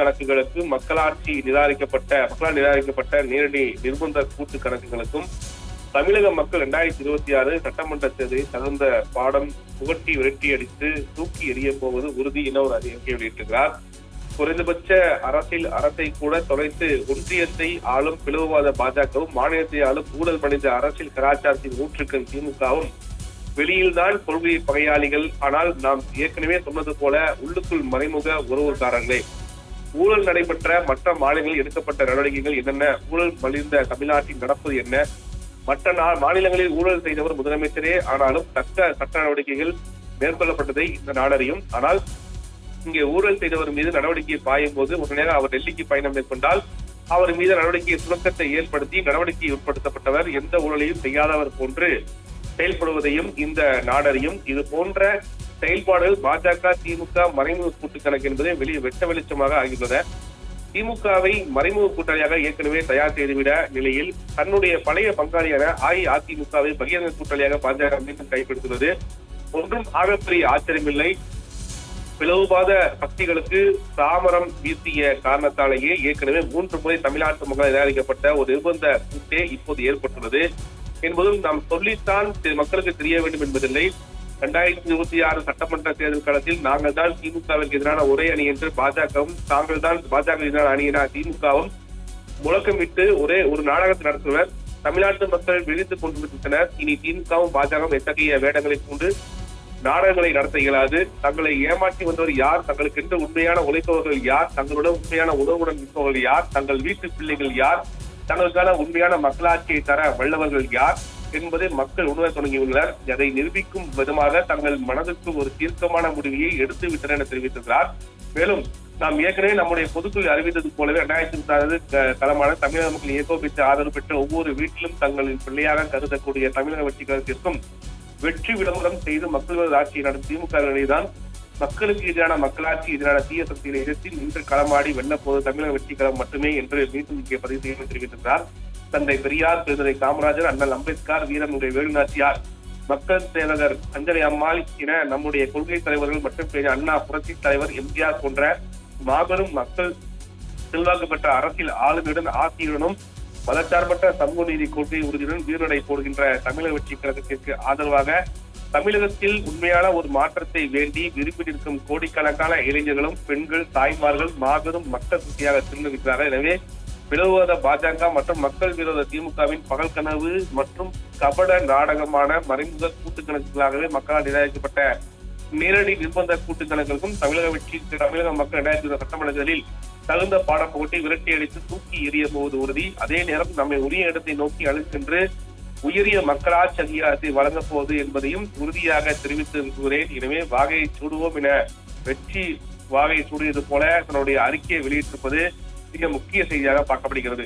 கணக்குகளுக்கு மக்களாட்சி நிராகரிக்கப்பட்ட மக்களால் நிராகரிக்கப்பட்ட நேரடி நிர்பந்த கூட்டு கணக்குகளுக்கும் தமிழக மக்கள் இரண்டாயிரத்தி இருபத்தி ஆறு சட்டமன்ற தேர்தலில் தகுந்த பாடம் புகட்டி விரட்டி அடித்து தூக்கி எறிய போவது உறுதி என ஒரு அறிக்கை வெளியிட்டிருக்கிறார். குறைந்தபட்ச அரசியல் அரசை கூட தொலைத்து ஒன்றியத்தை ஆளும் பிளவுவாத பாஜகவும் மாநிலத்தை ஆளும் ஊழல் மனித அரசியல் கலாச்சாரத்தின் ஊற்றுக்கும் திமுகவும் வெளியில்தான் கொள்கை பகையாளிகள். ஆனால் நாம் ஏற்கனவே சொன்னது போல உள்ளுக்குள் மறைமுக உறவுக்காரங்களே ஊழல் நடைபெற்ற மற்ற மாநிலங்களில் எடுக்கப்பட்ட நடவடிக்கைகள் என்னென்ன? ஊழல் மலிந்த தமிழ்நாட்டில் நடப்பது என்ன? மற்ற மாநிலங்களில் ஊழல் செய்தவர் முதலமைச்சரே ஆனாலும் தக்க சட்ட நடவடிக்கைகள் மேற்கொள்ளப்பட்டதை இந்த நாடறியும் ஆனால் இங்கே ஊழல் செய்தவர் மீது நடவடிக்கை பாயும் போது உடனடியாக அவர் டெல்லிக்கு பயணம் மேற்கொண்டால் அவர் மீது நடவடிக்கை சுணக்கத்தை ஏற்படுத்தி நடவடிக்கை உட்படுத்தப்பட்டவர் எந்த ஊழலையும் செய்யாதவர் போன்று செயல்படுவதையும் இந்த நாடறியும் இது போன்ற செயல்பாடுகள் பாஜக திமுக மறைமுக கூட்டுக்கணக்கு என்பதை வெளியே வெட்ட வெளிச்சமாக ஆகியுள்ளன திமுகவை மறைமுக கூட்டாளியாக ஏற்கனவே தயார் செய்துவிட நிலையில் தன்னுடைய பழைய பங்காளியான அஇஅதிமுகவை பகிரங்க கூட்டாளியாக பாஜக மீண்டும் கைப்படுத்துவது ஒன்றும் ஆகப்பெரிய ஆச்சரியமில்லை. பிளவுபாத சக்திகளுக்கு தாமரம் வீசிய காரணத்தாலேயே ஏற்கனவே மூன்று முறை தமிழ்நாட்டு மக்கள் நிராகரிக்கப்பட்ட ஒரு நிர்பந்த கூட்டே இப்போது ஏற்பட்டுள்ளது. என்பதும் நாம் சொல்லித்தான் மக்களுக்கு தெரிய வேண்டும் என்பதில்லை. இரண்டாயிரத்தி இருபத்தி ஆறு சட்டமன்ற தேர்தல் காலத்தில் நாங்கள் தான் திமுகவிற்கு எதிரான ஒரே அணி என்று பாஜகவும் தாங்கள் தான் பாஜக எதிரான அணி திமுகவும் முழக்கமிட்டு ஒரே ஒரு நாடகத்தை நடத்துவர். தமிழ்நாட்டு மக்கள் விழித்துக் கொண்டிருக்கின்றனர். இனி திமுகவும் பாஜகவும் எத்தகைய வேடங்களை கொண்டு நாடகங்களை நடத்த இயலாது. தங்களை ஏமாற்றி வந்தவர் யார்? தங்களுக்கு என்று உண்மையான உழைப்பவர்கள் யார்? தங்களுடன் உண்மையான உணவுடன் இருப்பவர்கள் யார்? தங்கள் வீட்டு பிள்ளைகள் யார்? தங்களுக்கான உண்மையான மக்களாட்சியை தர வல்லவர்கள் யார்? என்பதை மக்கள் உணர தொடங்கியுள்ளனர். அதை நிரூபிக்கும் விதமாக தங்கள் மனதுக்கு ஒரு தீர்க்கமான முடிவையை எடுத்து விட்டனர் என தெரிவித்திருக்கிறார். மேலும் நாம் ஏற்கனவே நம்முடைய பொதுக்குழு அறிவித்தது போலவே இரண்டாயிரத்தி இருபத்தாறு களமான தமிழக மக்கள் ஏகோபித்து ஆதரவு பெற்ற ஒவ்வொரு வீட்டிலும் தங்களின் பிள்ளையாக கருதக்கூடிய தமிழக வெற்றி கழகத்திற்கும் வெற்றி விளம்பரம் செய்து மக்கள் ஆட்சியை நடத்தும் திமுக நிலைதான் மக்களுக்கு எதிரான மக்களாட்சி எதிரான தீய சக்திகளை எதிர்த்து இன்று களமாடி வெல்லப்போது தமிழக வெற்றி கழகம் மட்டுமே என்று மீண்டும் இங்கே பதிவு செய்து தெரிவித்திருக்கிறார். தந்தை பெரியார் பெருந்தரை காமராஜர் அண்ணல் அம்பேத்கர் வீரனுடைய வேலுநாச்சியார் மக்கள் சேவகர் அஞ்சலி அம்மாள் என நம்முடைய கொள்கை தலைவர்கள் மற்றும் அண்ணா புரட்சி தலைவர் எம்ஜிஆர் போன்ற மாபெரும் மக்கள் செல்வாக்கு பெற்ற அரசியல் ஆளுமையுடன் ஆட்சியுடனும் மதச்சார்பற்ற சமூக நீதி கொள்கை உறுதியுடன் வீரடை போடுகின்ற தமிழக வெற்றி கழகத்திற்கு ஆதரவாக தமிழகத்தில் உண்மையான ஒரு மாற்றத்தை வேண்டி விரும்பி நிற்கும் கோடிக்கணக்கான இளைஞர்களும் பெண்கள் தாய்மார்கள் மாபெரும் மக்கள் சக்தியாக திருந்திருக்கிறார்கள் எனவே பிளவுவாத பாஜக மற்றும் மக்கள் விரோத திமுகவின் பகல் கனவு மற்றும் கபட நாடகமான மறைமுக கூட்டு கணக்குகளாகவே மக்களால் நிராகரிக்கப்பட்ட நேரடி நிர்பந்த கூட்டு கணக்குகளுக்கும் தமிழக வெற்றி தமிழக மக்கள் இரண்டாயிரத்தி இருபது சட்டமன்றங்களில் தகுந்த பாடம் போட்டி விரட்டி அடித்து தூக்கி எறிய போவது உறுதி. அதே நேரம் நம்மை உரிய இடத்தை நோக்கி அழைத்து சென்று உயரிய மக்களாட்சி அதிகாரத்தை வழங்கப் போவது என்பதையும் உறுதியாக தெரிவித்திருக்கிறேன் எனவே வாகையை சூடுவோம் என வெற்றி வாகை சூடியது போல தன்னுடைய அறிக்கையை வெளியிட்டிருப்பது மிக முக்கிய செய்தியாக பார்க்கப்படுகிறது.